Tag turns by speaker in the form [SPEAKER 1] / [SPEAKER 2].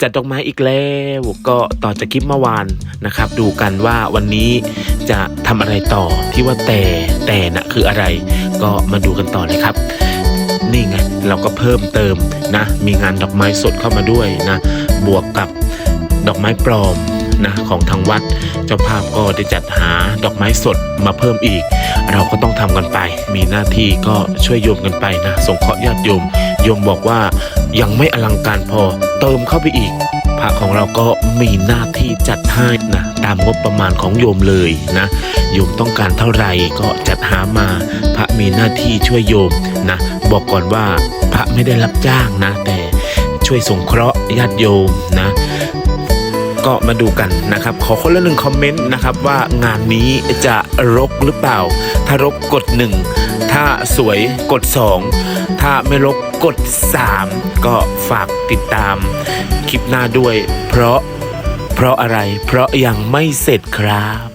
[SPEAKER 1] จัดดอกไม้อีกแล้วก็ต่อจากคลิปเมื่อวานนะครับ ดูกันว่าวันนี้จะทำอะไรต่อที่ว่าแต่แต่นะคืออะไร ก็มาดูกันต่อเลยครับ นี่ไงเราก็เพิ่มเติมนะ มีงานดอกไม้สดเข้ามาด้วยนะ บวกกับดอกไม้ปลอมนะของทางวัด เจ้าภาพก็ได้จัดหาดอกไม้สดมาเพิ่มอีก เราก็ต้องทำกันไป มีหน้าที่ก็ช่วยโยมกันไปนะสงเคราะห์ญาติโยมโยมบอกว่า ยังไม่อลังการพอเติมเข้าไปอีกพระของเราก็มีหน้าที่จัดให้นะตามงบประมาณของโยมเลยนะโยมต้องการเท่าไหร่ก็จัดหามา พระมีหน้าที่ช่วยโยมนะบอกก่อนว่าพระไม่ได้รับจ้างนะ แต่ช่วยสงเคราะห์ญาติโยมนะก็มาดูกันนะครับ ขอคนละหนึ่งคอมเมนต์นะครับว่างานนี้จะรกหรือเปล่า ถ้ารกกดหนึ่งถ้าสวยกดสอง ถ้าไม่ลบกดสามก็ฝากติดตามคลิปหน้าด้วย เพราะเพราะอะไร เพราะยังไม่เสร็จครับ